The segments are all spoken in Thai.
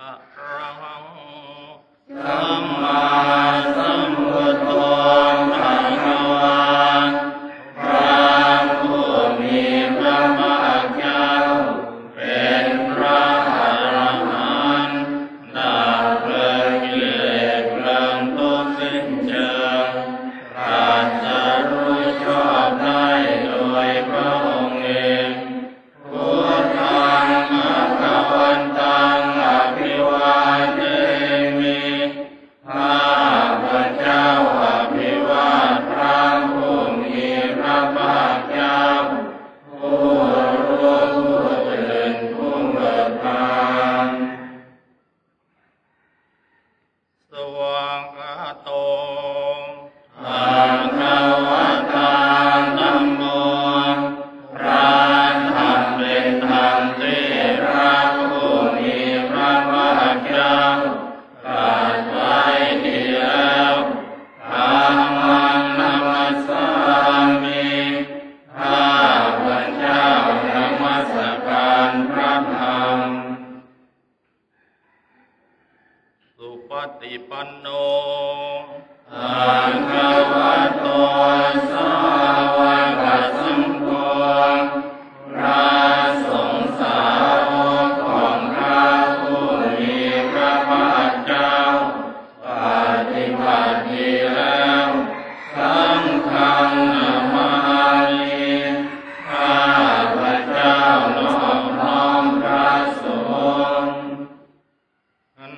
Uh,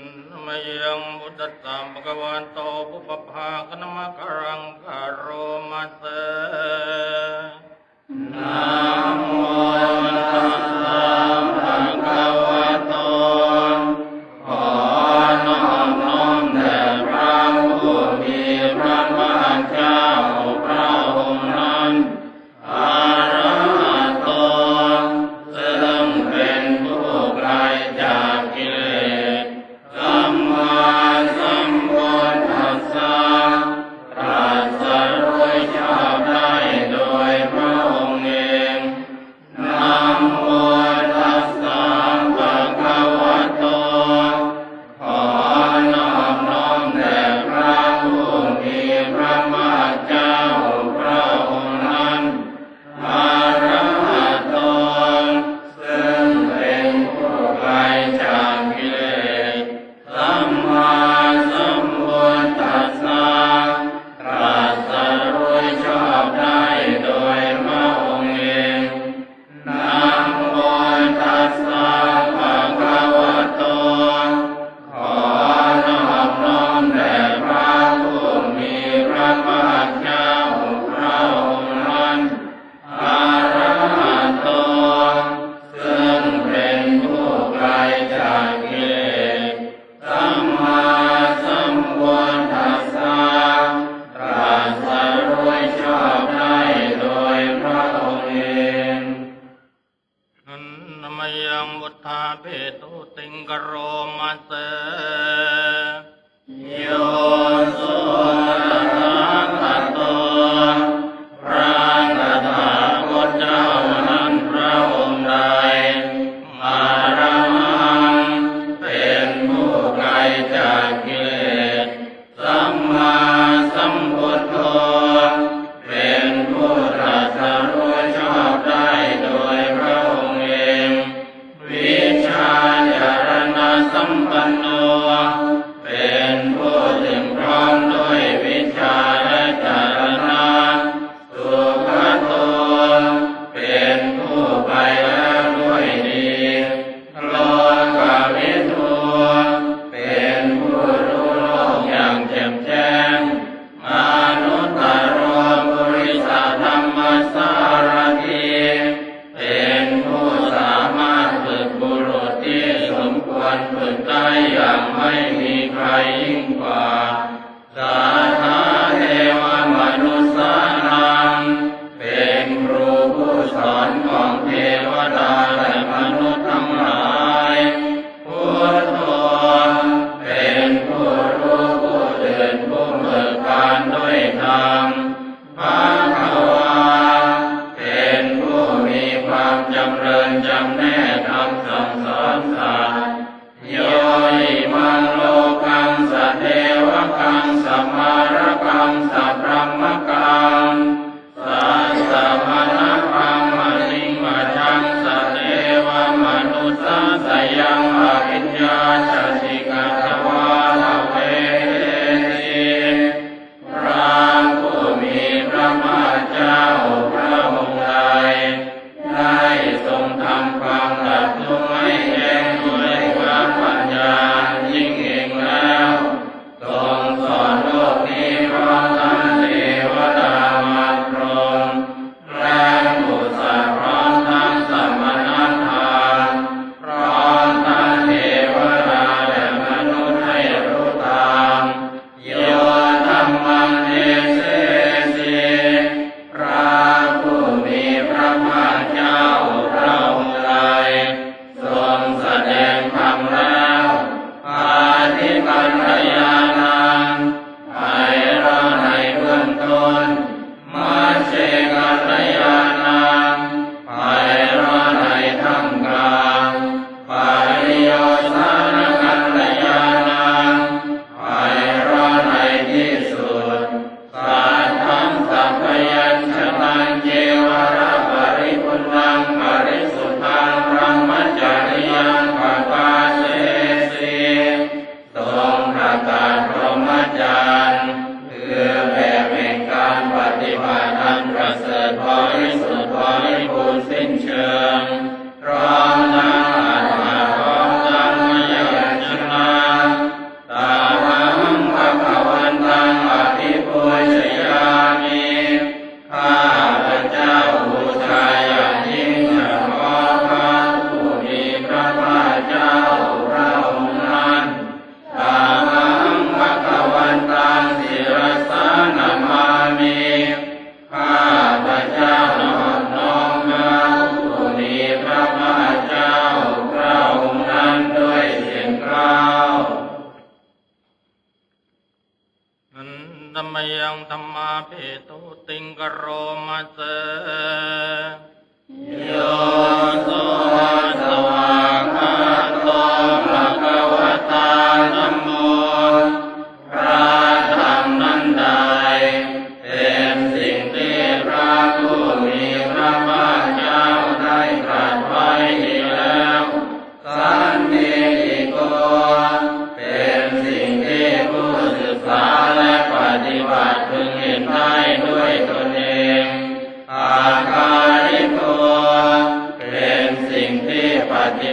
นมยังบุตตังภะวันโตปุปภาคนมะกรังคารมัสเสนา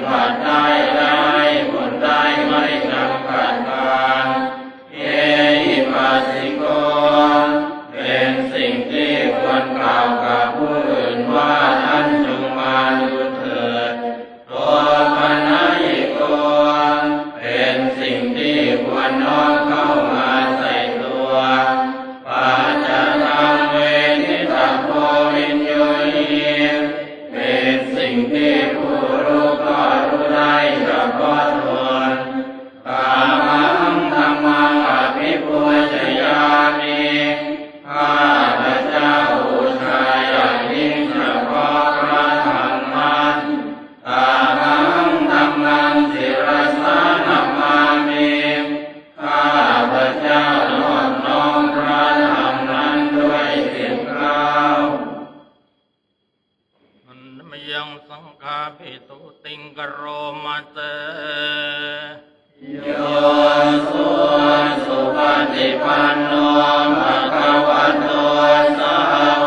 ผัติได้ได้ผลได้ไม่กระ สังฆาภิตุติงกโรมาเตโยสุสุปฏิปันโนภะคะวะโตสา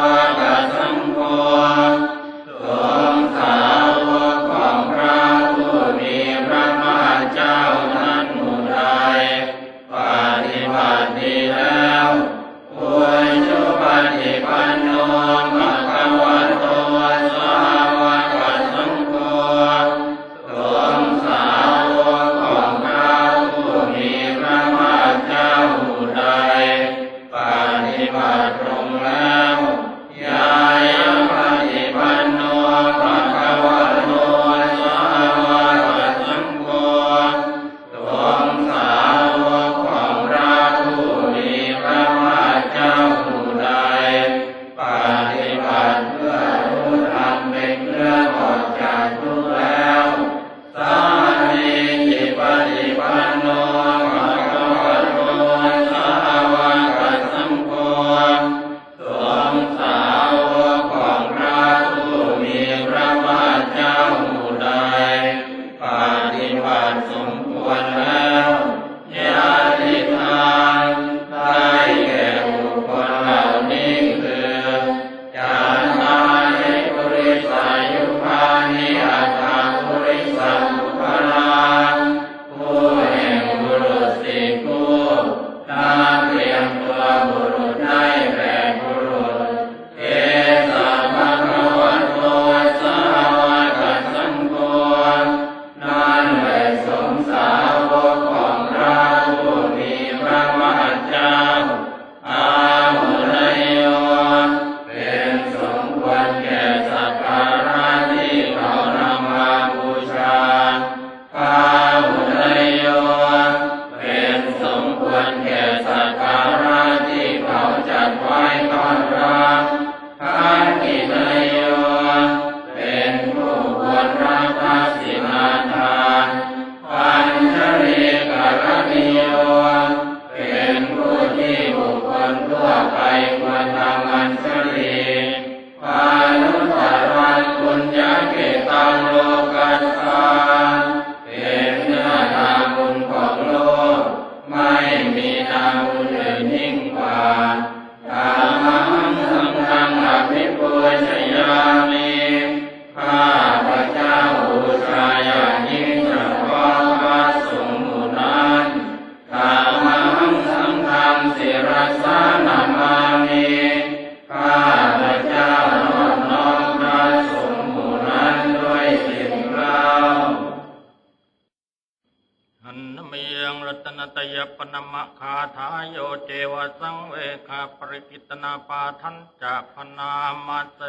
กิตนาปาทันจะพนามาเต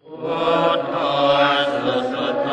พุทโธสุสุโต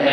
เท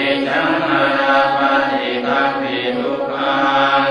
วิชังอาปฏิคัมภิทุกขัง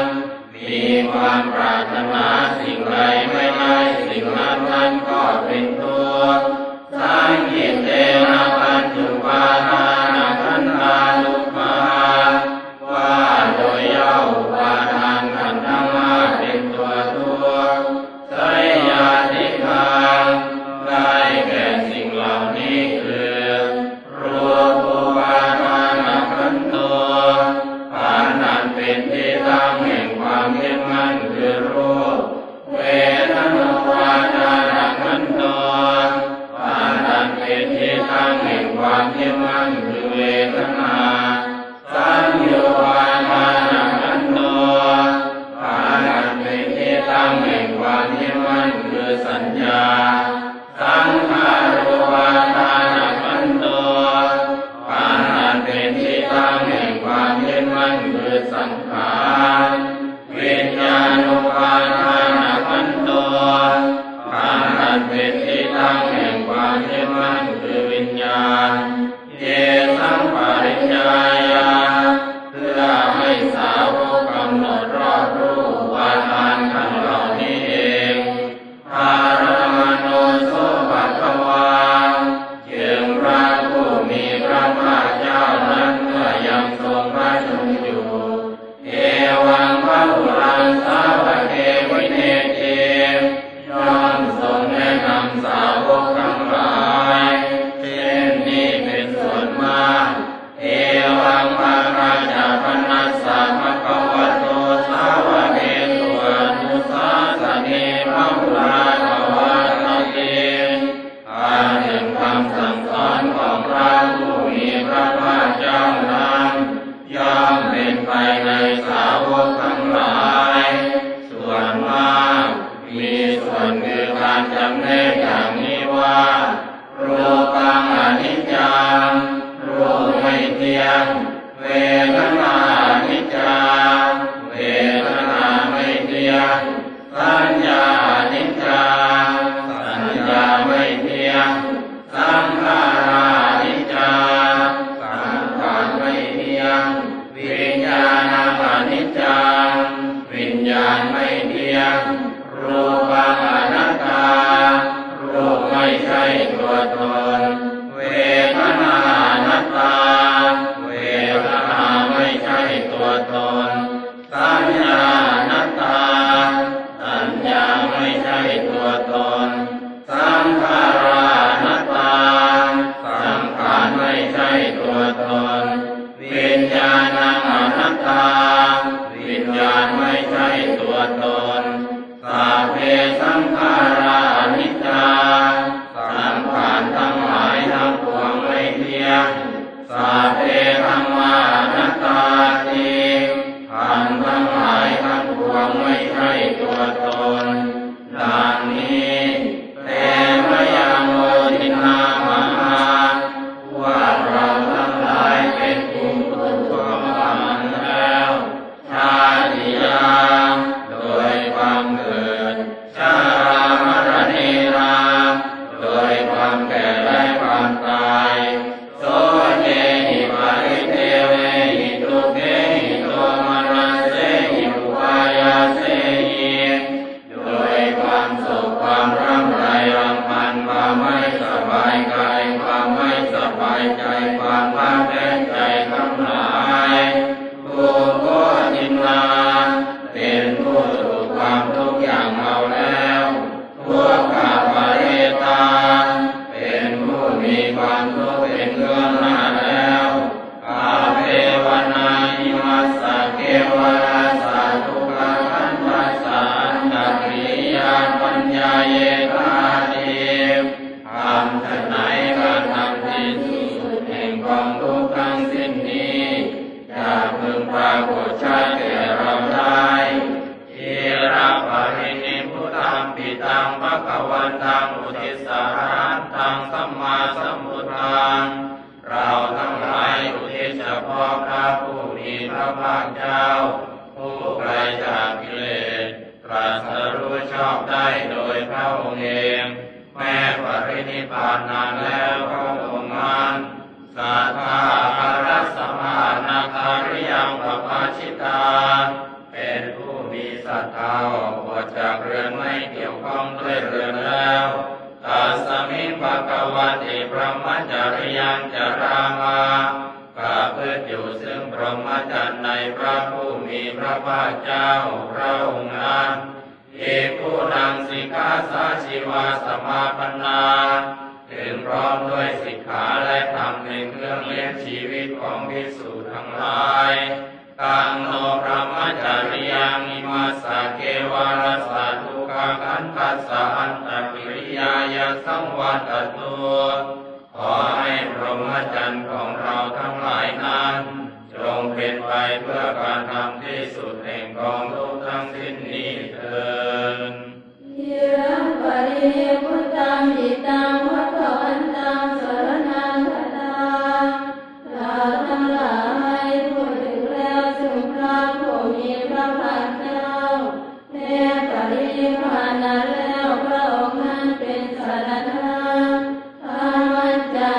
เจ้าพระองค์นั้นเอกุนังสิกขาสาชีวาสมาปนาถึงพร้อมด้วยสิกขาและธรรมในเครื่องเลี้ยงชีวิตของพิกษุทั้งหลายตังโนพระมัจจริยงมิมาสเกวารัสตุกาขันตัสสะอันตริยายาสังวัตตุขอให้พรหมจรรย์ของเราทั้งหลายนั้น จงเป็นไปเพื่อการทำที่สุด กองทุกทั้งสิ้นนี้เถิดยิรังปริพุตตังอิตังวัฏถันตังสรณังคตังเราทั้งหลายพูดถึงแล้วสุขภาพผู้มีพระภาคเจ้าแม้ปริพานาแล้วพระองค์นั้นเป็นสารณะอามันจะ